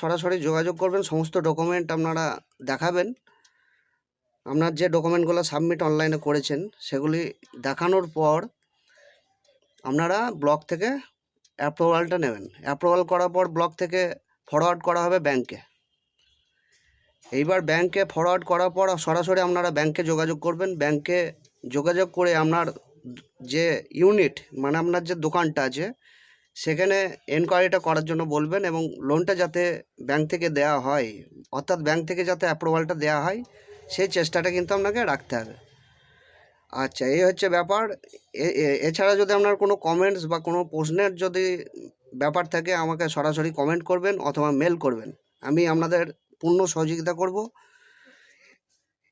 সরাসরি যোগাযোগ করবেন, সমস্ত ডকুমেন্ট আপনারা দেখাবেন। আপনার যে ডকুমেন্টগুলো সাবমিট অনলাইনে করেছেন, সেগুলি দেখানোর পর আপনারা ব্লক থেকে অ্যাপ্রুভালটা নেবেন। অ্যাপ্রুভাল করার পর ব্লক থেকে ফরওয়ার্ড করা হবে ব্যাংকে এইবার ব্যাংকে ফরওয়ার্ড করার পর সরাসরি আপনারা ব্যাংকে যোগাযোগ করবেন। ব্যাংকে যোগাযোগ করে আপনার যে ইউনিট মানে আপনার যে দোকানটা আছে সেখানে এনকোয়ারিটা করার জন্য বলবেন এবং লোনটা যাতে ব্যাংক থেকে দেওয়া হয়, অর্থাৎ ব্যাংক থেকে যাতে অ্যাপ্রুভালটা দেওয়া হয়, সেই চেষ্টাটা কিন্তু আপনাকে রাখতে হবে। আচ্ছা এই হচ্ছে ব্যাপার। এছাড়া যদি আপনার কোনো কমেন্টস বা কোনো প্রশ্নের যদি ব্যাপার থাকে, আমাকে সরাসরি কমেন্ট করবেন অথবা মেল করবেন। আমি আপনাদের পূর্ণ সহযোগিতা করব।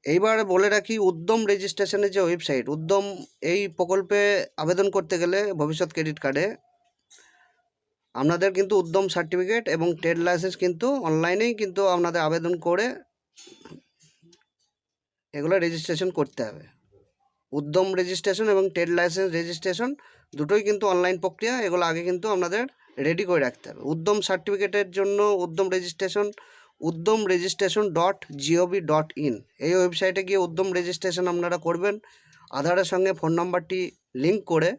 এইবার বলে রাখি, উদ্যম রেজিস্ট্রেশনের যে ওয়েবসাইট উদ্যম এই প্রকল্পে আবেদন করতে গেলে ভবিষ্যৎ ক্রেডিট কার্ডে আপনাদের কিন্তু উদ্যম সার্টিফিকেট এবং ট্রেড লাইসেন্স কিন্তু অনলাইনেই কিন্তু আপনাদের আবেদন করে এগুলো রেজিস্ট্রেশন করতে হবে। উদ্যম রেজিস্ট্রেশন এবং ট্রেড লাইসেন্স রেজিস্ট্রেশন দুটোই কিন্তু অনলাইন প্রক্রিয়া, এগুলো আগে কিন্তু আপনাদের রেডি করে রাখতে হবে। উদ্যম সার্টিফিকেটের জন্য Udyam registration Udyam registration dot G O V dot in এই ওয়েবসাইটে গিয়ে উদ্যম রেজিস্ট্রেশন আপনারা করবেন। আধারের সঙ্গে ফোন নাম্বারটি লিঙ্ক করে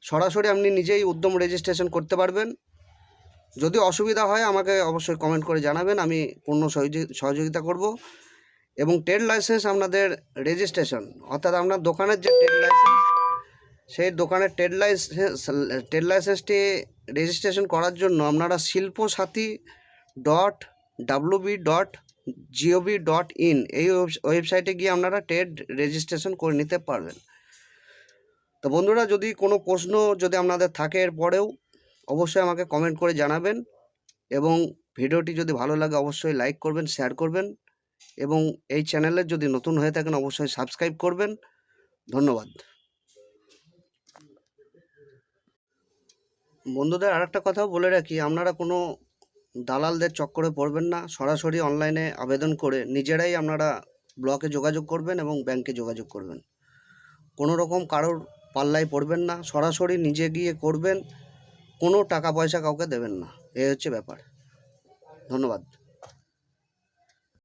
সরাসরি আপনি নিজেই উদ্যম রেজিস্ট্রেশন করতে পারবেন। যদি অসুবিধা হয়, আমাকে অবশ্যই কমেন্ট করে জানাবেন, আমি পূর্ণ সহযোগি- সহযোগিতা করব। এবং ট্রেড লাইসেন্স আপনাদের রেজিস্ট্রেশন অর্থাৎ আপনার দোকানের যে ট্রেড লাইসেন্স সেই দোকানের ট্রেড লাইসেন্স ট্রেড লাইসেন্সটি রেজিস্ট্রেশন করার জন্য আপনারা Shilpa Sathi dot W B dot G O V dot in এই ওয়েবস- ওয়েবসাইটে গিয়ে আপনারা ট্রেড রেজিস্ট্রেশন করে নিতে পারবেন। তো বন্ধুরা, যদি কোনো প্রশ্ন যদি আপনাদের থাকে এরপরেও, অবশ্যই আমাকে কমেন্ট করে জানাবেন এবং ভিডিওটি যদি ভালো লাগে, অবশ্যই লাইক করবেন শেয়ার করবেন এবং এই চ্যানেলের যদি নতুন হয়ে থাকেন, অবশ্যই সাবস্ক্রাইব করবেন। ধন্যবাদ। বন্ধুদের আরেকটা কথাও বলে রাখি, আপনারা কোনো দালালদের চক্করে পড়বেন না, সরাসরি অনলাইনে আবেদন করে নিজেরাই আপনারা ব্লকে যোগাযোগ করবেন এবং ব্যাংকে যোগাযোগ করবেন। কোনো রকম কারোর পাল্লায় পড়বেন না, সরাসরি নিজে গিয়ে করবেন, কোনো টাকা পয়সা কাউকে দেবেন না। এ হচ্ছে ব্যাপার। ধন্যবাদ।